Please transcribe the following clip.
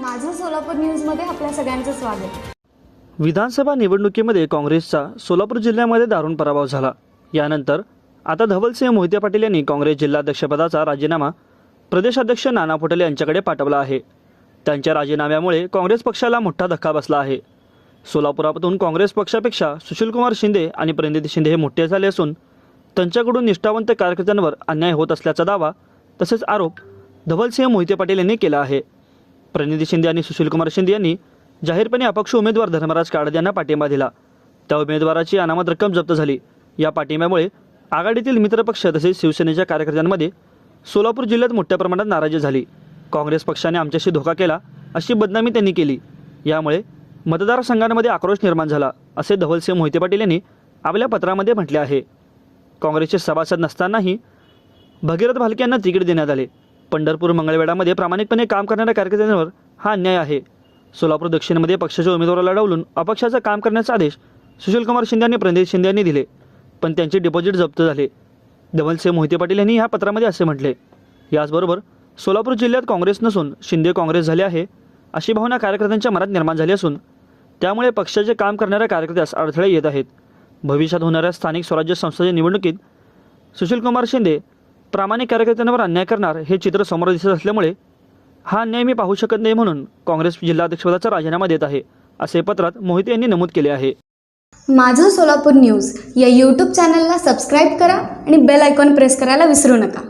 माझं सोलापूर न्यूजमध्ये आपल्या सगळ्यांचं स्वागत. विधानसभा निवडणुकीमध्ये काँग्रेसचा सोलापूर जिल्ह्यामध्ये दारुण पराभव झाला. यानंतर आता धवलसिंह मोहिते पाटील यांनी काँग्रेस जिल्हाध्यक्षपदाचा राजीनामा प्रदेशाध्यक्ष नाना पटोले यांच्याकडे पाठवला आहे. त्यांच्या राजीनाम्यामुळे काँग्रेस पक्षाला मोठा धक्का बसला आहे. सोलापुरातून काँग्रेस पक्षापेक्षा सुशीलकुमार शिंदे आणि प्रणिती शिंदे हे मोठे झाले असून त्यांच्याकडून निष्ठावंत कार्यकर्त्यांवर अन्याय होत असल्याचा दावा तसेच आरोप धवलसिंह मोहिते पाटील यांनी केला आहे. प्रनिधी शिंदे आणि सुशीलकुमार शिंदे यांनी जाहीरपणे अपक्ष उमेदवार धर्मराज काळद यांना पाठिंबा दिला. त्या उमेदवाराची अनामत रक्कम जप्त झाली. या पाठिंब्यामुळे आघाडीतील मित्रपक्ष तसेच शिवसेनेच्या कार्यकर्त्यांमध्ये सोलापूर जिल्ह्यात मोठ्या प्रमाणात नाराजी झाली. काँग्रेस पक्षाने आमच्याशी धोका केला अशी बदनामी त्यांनी केली. यामुळे मतदारसंघांमध्ये आक्रोश निर्माण झाला असे धवलसिंह मोहिते पाटील यांनी आपल्या पत्रामध्ये म्हटले आहे. काँग्रेसचे सभासद नसतानाही भगीरथ भालके यांना तिकीट देण्यात आले. पंढरपूर मंगळवेढामध्ये प्रामाणिकपणे काम करणाऱ्या कार्यकर्त्यांवर हा अन्याय आहे. सोलापूर दक्षिणमध्ये पक्षाच्या उमेदवाराला डावलून अपक्षाचं काम करण्याचा आदेश सुशीलकुमार शिंदे आणि प्रणित शिंदे यांनी दिले. पण त्यांचे डिपॉझिट जप्त झाले. धवलसिंह मोहिते पाटील यांनी ह्या पत्रामध्ये असे म्हटले याचबरोबर सोलापूर जिल्ह्यात काँग्रेस नसून शिंदे काँग्रेस झाले आहे अशी भावना कार्यकर्त्यांच्या मनात निर्माण झाली असून त्यामुळे पक्षाचे काम करणाऱ्या कार्यकर्त्यास अडथळे येत आहेत. भविष्यात होणाऱ्या स्थानिक स्वराज्य संस्थेच्या निवडणुकीत सुशीलकुमार शिंदे प्रामाणिक कार्यकर्त्यांवर अन्याय करणार हे चित्र समोर दिसत असल्यामुळे हा अन्याय मी पाहू शकत नाही म्हणून काँग्रेस जिल्हाध्यक्षपदाचा राजीनामा देत आहे असे पत्रात मोहिते यांनी नमूद केले आहे. माझं सोलापूर न्यूज या यूट्यूब चॅनलला सबस्क्राईब करा आणि बेल आयकॉन प्रेस करायला विसरू नका.